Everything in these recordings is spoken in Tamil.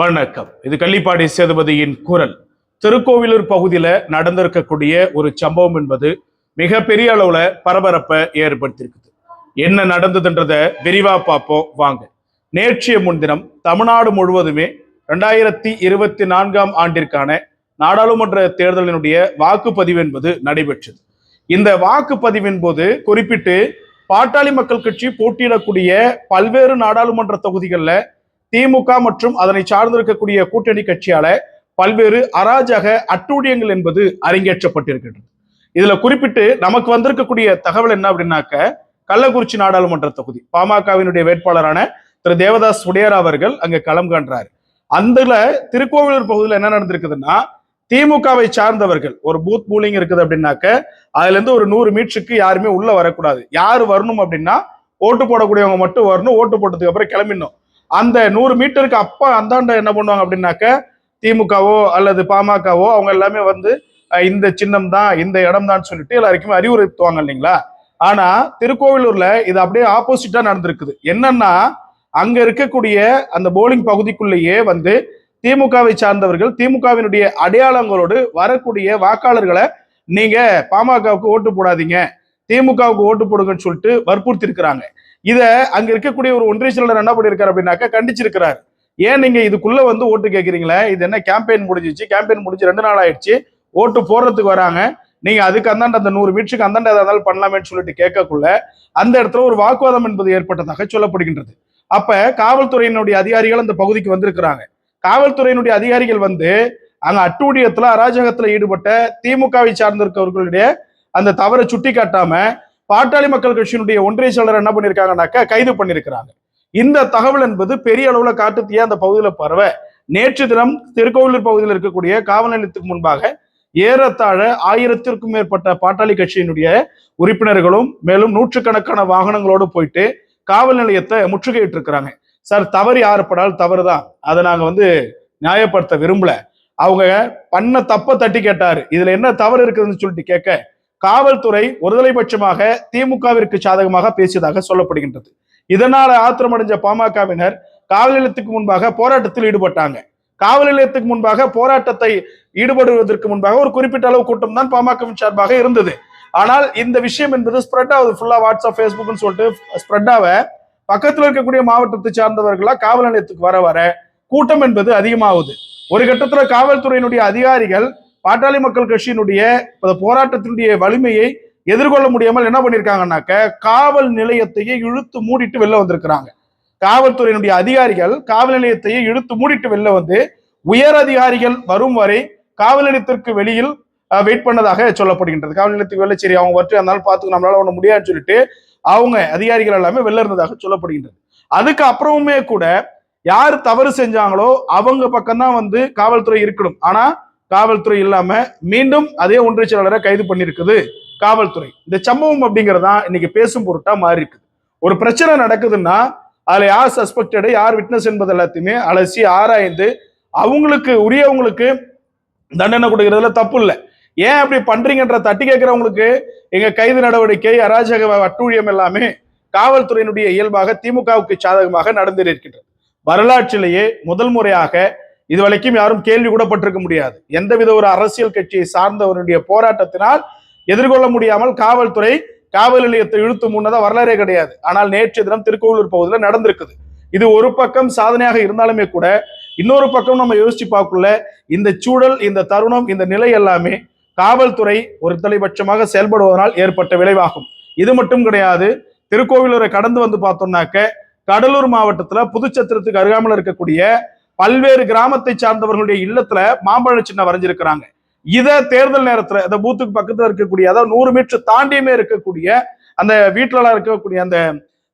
வணக்கம். இது கள்ளிப்பாடி சேதுபதியின் குரல். திருக்கோவிலூர் பகுதியில் நடந்திருக்கக்கூடிய ஒரு சம்பவம் என்பது மிகப்பெரிய அளவுல பரபரப்பை ஏற்படுத்தியிருக்குது. என்ன நடந்ததுன்றத விரிவா பார்ப்போம். வாங்க. நேற்றைய முன்தினம் தமிழ்நாடு முழுவதுமே ரெண்டாயிரத்தி இருபத்தி நான்காம் ஆண்டிற்கான நாடாளுமன்ற தேர்தலினுடைய வாக்குப்பதிவு என்பது நடைபெற்றது. இந்த வாக்குப்பதிவின் போது குறிப்பிட்டு பாட்டாளி மக்கள் கட்சி போட்டியிடக்கூடிய பல்வேறு நாடாளுமன்ற தொகுதிகளில் திமுக மற்றும் அதனை சார்ந்திருக்கக்கூடிய கூட்டணி கட்சியால பல்வேறு அராஜக அட்டூழியங்கள் என்பது அரங்கேற்றப்பட்டிருக்கின்றது. இதுல குறிப்பிட்டு நமக்கு வந்திருக்கக்கூடிய தகவல் என்ன அப்படின்னாக்க கள்ளக்குறிச்சி நாடாளுமன்ற தொகுதி. பாமகவினுடைய வேட்பாளரான திரு தேவதாஸ் உடையார் அவர்கள் அங்க களம் காண்றாரு. அந்த திருக்கோவிலூர் பகுதியில் என்ன நடந்திருக்குதுன்னா திமுகவை சார்ந்தவர்கள் ஒரு பூத் பூலிங் இருக்குது அப்படின்னாக்க அதுல இருந்து ஒரு நூறு மீட்டருக்கு யாருமே உள்ள வரக்கூடாது. யார் வரணும் அப்படின்னா ஓட்டு போடக்கூடியவங்க மட்டும் வரணும் ஓட்டு போட்டதுக்கு அப்புறம் கிளம்பிடணும். அந்த நூறு மீட்டருக்கு அப்ப அந்தாண்ட என்ன பண்ணுவாங்க அப்படின்னாக்க திமுகவோ அல்லது பாமகவோ அவங்க எல்லாமே வந்து இந்த சின்னம் தான் இந்த இடம் தான் சொல்லிட்டு எல்லாருக்குமே அறிவுறுத்துவாங்க இல்லைங்களா? ஆனா திருக்கோவிலூர்ல இது அப்படியே ஆப்போசிட்டா நடந்திருக்குது. என்னன்னா அங்க இருக்கக்கூடிய அந்த போலிங் பகுதிக்குள்ளேயே வந்து திமுகவை சார்ந்தவர்கள் திமுகவினுடைய அடையாளங்களோடு வரக்கூடிய வாக்காளர்களை நீங்க பாமகவுக்கு ஓட்டு போடாதீங்க. திமுகவுக்கு ஓட்டு போடுங்கன்னு சொல்லிட்டு வற்புறுத்தி இருக்கிறாங்க இதை அங்க இருக்கக்கூடிய ஒரு ஒன்றிய செயலர் என்ன பண்ணியிருக்காரு அப்படின்னாக்கா கண்டிச்சிருக்கிறாரு. ஏன் நீங்க இதுக்குள்ள வந்து ஓட்டு கேட்குறீங்களே? இது என்ன கேம்பெயின் முடிஞ்சிச்சு? கேம்பெயின் முடிஞ்சு ரெண்டு நாள் ஆயிடுச்சு. ஓட்டு போடுறதுக்கு வராங்க. நீங்க அதுக்கு அந்தாண்ட அந்த நூறு மீட்டருக்கு அந்தாண்ட ஏதாவது பண்ணலாமேன்னு சொல்லிட்டு கேட்கக்குள்ள அந்த இடத்துல ஒரு வாக்குவாதம் என்பது ஏற்பட்டதாக சொல்லப்படுகின்றது. அப்ப காவல்துறையினுடைய அதிகாரிகள் அந்த பகுதிக்கு வந்திருக்கிறாங்க. காவல்துறையினுடைய அதிகாரிகள் வந்து அங்க அட்டூழியத்துல அராஜகத்துல ஈடுபட்ட திமுகவை சார்ந்திருக்கவர்களுடைய அந்த தவறை சுட்டி காட்டாம பாட்டாளி மக்கள் கட்சியினுடைய ஒன்றிய செயலர் என்ன பண்ணியிருக்காங்கனாக்கா கைது பண்ணியிருக்கிறாங்க இந்த தகவல் என்பது பெரிய அளவுல காட்டுத்தீயா அந்த பகுதியில் பரவ நேற்று தினம் திருக்கோவிலூர் பகுதியில் இருக்கக்கூடிய காவல் நிலையத்துக்கு முன்பாக ஏறத்தாழ ஆயிரத்திற்கும் மேற்பட்ட பாட்டாளி கட்சியினுடைய உறுப்பினர்களும் மேலும் நூற்றுக்கணக்கான வாகனங்களோடு போயிட்டு காவல் நிலையத்தை முற்றுகையிட்டு இருக்கிறாங்க சார் தவறு யாருப்படால் தவறுதான். அதை நாங்க வந்து நியாயப்படுத்த விரும்பல. அவங்க பண்ண தப்ப தட்டி கேட்டாரு. இதுல என்ன தவறு இருக்குதுன்னு சொல்லிட்டு கேட்க காவல்துறை ஒருதலைபட்சமாக திமுகவிற்கு சாதகமாக பேசியதாக சொல்லப்படுகின்றது. இதனால ஆத்திரமடைஞ்ச பாமகவினர் காவல் நிலையத்துக்கு முன்பாக போராட்டத்தில் ஈடுபட்டாங்க. காவல் நிலையத்துக்கு முன்பாக போராட்டத்தை ஈடுபடுவதற்கு முன்பாக ஒரு குறிப்பிட்ட அளவு கூட்டம் தான் பாமகவின் சார்பாக இருந்தது. ஆனால் இந்த விஷயம் என்பது ஸ்ப்ரெட் ஆகுது. ஃபுல்லா வாட்ஸ்அப் ஃபேஸ்புக்னு சொல்லிட்டு ஸ்ப்ரெட் ஆக பக்கத்தில் இருக்கக்கூடிய மாவட்டத்தை சார்ந்தவர்களா காவல் நிலையத்துக்கு வர வர கூட்டம் என்பது அதிகமாகுது. ஒரு கட்டத்தில் காவல்துறையினுடைய அதிகாரிகள் பாட்டாளி மக்கள் கட்சியினுடைய போராட்டத்தினுடைய வலிமையை எதிர்கொள்ள முடியாமல் என்ன பண்ணியிருக்காங்கன்னாக்க காவல் நிலையத்தையே இழுத்து மூடிட்டு வெளில வந்திருக்கிறாங்க. காவல்துறையினுடைய அதிகாரிகள் காவல் நிலையத்தையே இழுத்து மூடிட்டு வெளில வந்து உயர் அதிகாரிகள் வரும் வரை காவல் நிலையத்திற்கு வெளியில் வெயிட் பண்ணதாக சொல்லப்படுகின்றது. காவல் நிலையத்துக்கு வெளில சரி அவங்க வட்டு அதனால பார்த்துக்க நம்மளால ஒன்று முடியாதுன்னு சொல்லிட்டு அவங்க அதிகாரிகள் எல்லாமே வெளில இருந்ததாக சொல்லப்படுகின்றது. அதுக்கு அப்புறமுமே கூட யார் தவறு செஞ்சாங்களோ அவங்க பக்கம்தான் வந்து காவல்துறை இருக்கணும். ஆனா காவல்துறை இல்லாம மீண்டும் அதே ஒன்றிய செயலாளரை கைது பண்ணிருக்குது காவல்துறை. இந்த சம்பவம் அப்படிங்கறதா இன்னைக்கு பேசும் பொருட்டா மாறி இருக்குது. ஒரு பிரச்சனை நடக்குதுன்னா அதுல யார் சஸ்பெக்டடு யார் விட்னஸ் என்பது எல்லாத்தையுமே அலசி ஆராய்ந்து அவங்களுக்கு உரியவங்களுக்கு தண்டனை கொடுக்கறதுல தப்பு இல்லை. ஏன் அப்படி பண்றீங்கன்ற தட்டி கேட்கிறவங்களுக்கு எங்க கைது நடவடிக்கை அராஜக அட்டூழியம் எல்லாமே காவல்துறையினுடைய இயல்பாக திமுகவுக்கு சாதகமாக நடந்திருக்கின்றது வரலாற்றிலேயே முதல் முறையாக இதுவரைக்கும் யாரும் கேள்வி கூட பட்டிருக்க முடியாது. எந்தவித ஒரு அரசியல் கட்சியை சார்ந்தவருடைய போராட்டத்தினால் எதிர்கொள்ள முடியாமல் காவல்துறை காவல் நிலையத்தை இழுத்து முன்னதா வரலாறே கிடையாது. ஆனால் நேற்று தினம் திருக்கோவிலூர் பகுதியில் நடந்திருக்குது. இது ஒரு பக்கம் சாதனையாக இருந்தாலுமே கூட இன்னொரு பக்கம் நம்ம யோசிச்சு பார்க்கல இந்த சூழல் இந்த தருணம் இந்த நிலை எல்லாமே காவல்துறை ஒரு தலைபட்சமாக செயல்படுவதனால் ஏற்பட்ட விளைவாகும். இது மட்டும் கிடையாது திருக்கோவிலூரை கடந்து வந்து பார்த்தோம்னாக்க கடலூர் மாவட்டத்தில் புதுச்சத்திரத்துக்கு அருகாமல் இருக்கக்கூடிய பல்வேறு கிராமத்தை சார்ந்தவர்களுடைய இல்லத்துல மாம்பழ சின்னம் வரைஞ்சிருக்கிறாங்க. இதை தேர்தல் நேரத்துல அந்த பூத்துக்கு பக்கத்துல இருக்கக்கூடிய அதாவது நூறு மீட்டர் தாண்டியுமே இருக்கக்கூடிய அந்த வீட்டுல இருக்கக்கூடிய அந்த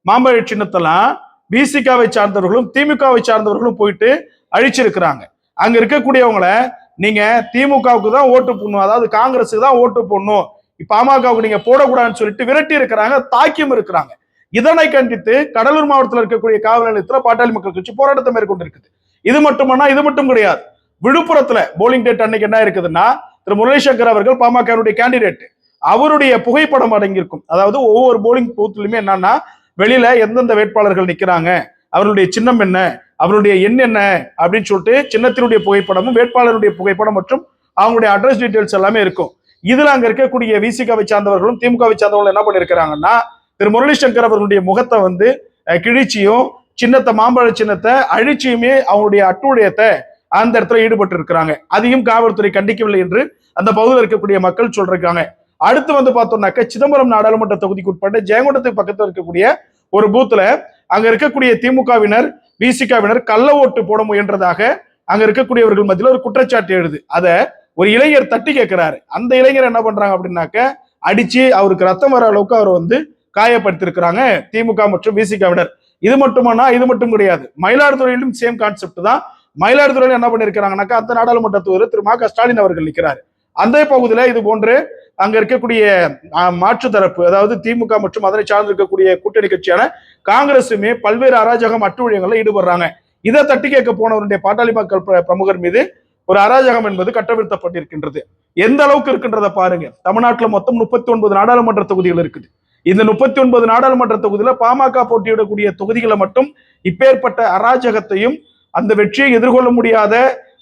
மாம்பழ சின்னத்தெல்லாம் பிசிகாவை சார்ந்தவர்களும் திமுகவை சார்ந்தவர்களும் போயிட்டு அழிச்சிருக்கிறாங்க. அங்க இருக்கக்கூடியவங்கள நீங்க திமுகவுக்கு தான் ஓட்டு போடணும் அதாவது காங்கிரஸுக்கு தான் ஓட்டு போடணும். பாமகவுக்கு நீங்க போடக்கூடாதுன்னு சொல்லிட்டு விரட்டி இருக்கிறாங்க தாக்கியம் இருக்கிறாங்க. இதனை கண்டித்து கடலூர் மாவட்டத்தில் இருக்கக்கூடிய காவல் நிலையத்தில் பாட்டாளி மக்கள் கட்சி போராட்டத்தை மேற்கொண்டிருக்குது. இது மட்டுமானா இது மட்டும் கிடையாது. விழுப்புரத்துல போலிங் டேட் அன்னைக்கு என்ன இருக்குதுன்னா திரு முரளிசங்கர் அவர்கள் பாமகனுடைய கேண்டிடேட் அவருடைய புகைப்படம் அடங்கியிருக்கும். அதாவது ஒவ்வொரு போலிங் பூத்துலயுமே என்னன்னா வெளியில எந்தெந்த வேட்பாளர்கள் நிக்கிறாங்க அவருடைய சின்னம் என்ன அவருடைய எண் என்ன அப்படின்னு சொல்லிட்டு சின்னத்தினுடைய புகைப்படமும் வேட்பாளருடைய புகைப்படம் மற்றும் அவங்களுடைய அட்ரஸ் டீட்டெயில்ஸ் எல்லாமே இருக்கும். இதுல அங்க இருக்கக்கூடிய விசிகாவை சார்ந்தவர்களும் திமுகவை சார்ந்தவர்களும் என்ன பண்ணிருக்கிறாங்கன்னா திரு முரளிசங்கர் அவர்களுடைய முகத்தை வந்து கிழிச்சியும் சின்னத்தை மாம்பழ சின்னத்தை அழிச்சியுமே அவங்களுடைய அட்டூழியத்தை அந்த இடத்துல ஈடுபட்டு இருக்கிறாங்க அதையும் காவல்துறை கண்டிக்கவில்லை என்று அந்த பகுதியில் இருக்கக்கூடிய மக்கள் சொல்றாங்க அடுத்து வந்து பார்த்தோம்னாக்க சிதம்பரம் நாடாளுமன்ற தொகுதிக்கு உட்பட்ட ஜெயங்கொண்டத்துக்கு பக்கத்தில் இருக்கக்கூடிய ஒரு பூத்துல அங்க இருக்கக்கூடிய திமுகவினர் விசிகாவினர் கள்ள ஓட்டு போட முயன்றதாக அங்க இருக்கக்கூடியவர்கள் மத்தியில் ஒரு குற்றச்சாட்டு எழுது. அதை ஒரு இளைஞர் தட்டி கேட்கிறாரு. அந்த இளைஞர் என்ன பண்றாங்க அப்படின்னாக்க அடிச்சு அவருக்கு ரத்தம் வர அளவுக்கு அவர் வந்து காயப்படுத்திருக்கிறாங்க திமுக மற்றும் விசிகாவினர். இது மட்டுமானா? இது மட்டும் கிடையாது. மயிலாடுதுறையிலும் சேம் கான்செப்ட் தான். மயிலாடுதுறையில என்ன பண்ணிருக்கிறாங்கன்னாக்கா அந்த நாடாளுமன்ற தொகுதியில் திரு மா க. ஸ்டாலின் அவர்கள் நிற்கிறாரு அந்த பகுதியில இது போன்று அங்க இருக்கக்கூடிய மாற்று தரப்பு அதாவது திமுக மற்றும் அதனை சார்ந்து இருக்கக்கூடிய கூட்டணி கட்சியான காங்கிரசுமே பல்வேறு அராஜகம் அட்டுழியங்கள்ல ஈடுபடுறாங்க. இதை தட்டி கேட்க போனவருடைய பாட்டாளி மக்கள் பிரமுகர் மீது ஒரு அராஜகம் என்பது கட்டவிழ்த்தப்பட்டிருக்கின்றது. எந்த அளவுக்கு இருக்கின்றத பாருங்க. தமிழ்நாட்டில் மொத்தம் முப்பத்தி ஒன்பது நாடாளுமன்ற தொகுதிகள் இருக்குது. இந்த முப்பத்தி ஒன்பது நாடாளுமன்ற தொகுதியில பாமக போட்டியிடக்கூடிய தொகுதிகளை மட்டும் இப்பேற்பட்ட அராஜகத்தையும் அந்த வெற்றியை எதிர்கொள்ள முடியாத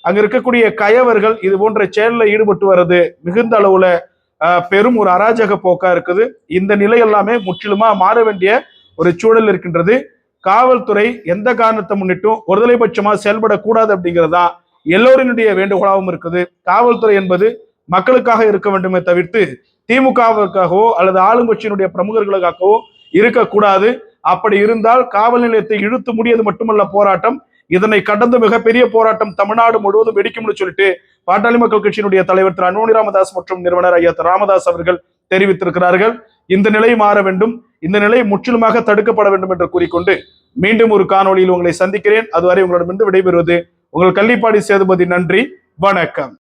அங்க இருக்கக்கூடிய கயவர்கள் இது போன்ற செயலில் ஈடுபட்டு வர்றது மிகுந்த அளவுல பெரும் ஒரு அராஜக போக்கா இருக்குது. இந்த நிலை எல்லாமே முற்றிலுமா மாற வேண்டிய ஒரு சூழல் இருக்கின்றது. காவல்துறை எந்த காரணத்தை முன்னிட்டும் ஒருதலைபட்சமா செயல்படக்கூடாது அப்படிங்கிறதா எல்லோரினுடைய வேண்டுகோளாகவும் இருக்குது. காவல்துறை என்பது மக்களுக்காக இருக்க வேண்டுமே தவிர்த்து திமுகவுக்காகவோ அல்லது ஆளுங்கட்சியினுடைய பிரமுகர்களுக்காகவோ இருக்கக்கூடாது. அப்படி இருந்தால் காவல் நிலையத்தை இழுத்து முடியது மட்டுமல்ல போராட்டம். இதனை கடந்து மிகப்பெரிய போராட்டம் தமிழ்நாடு முழுவதும் வெடிக்கும்னு சொல்லிட்டு பாட்டாளி மக்கள் கட்சியினுடைய தலைவர் திரு அன்புமணி ராமதாஸ் மற்றும் நிறுவனர் ஐயா திரு ராமதாஸ் அவர்கள் தெரிவித்திருக்கிறார்கள். இந்த நிலை மாற வேண்டும். இந்த நிலை முற்றிலுமாக தடுக்கப்பட வேண்டும் என்று கூறிக்கொண்டு மீண்டும் ஒரு காணொளியில் உங்களை சந்திக்கிறேன். அதுவரை உங்களிடமிருந்து விடைபெறுவது உங்கள் கள்ளிப்பாடி சேதுபதி. நன்றி. வணக்கம்.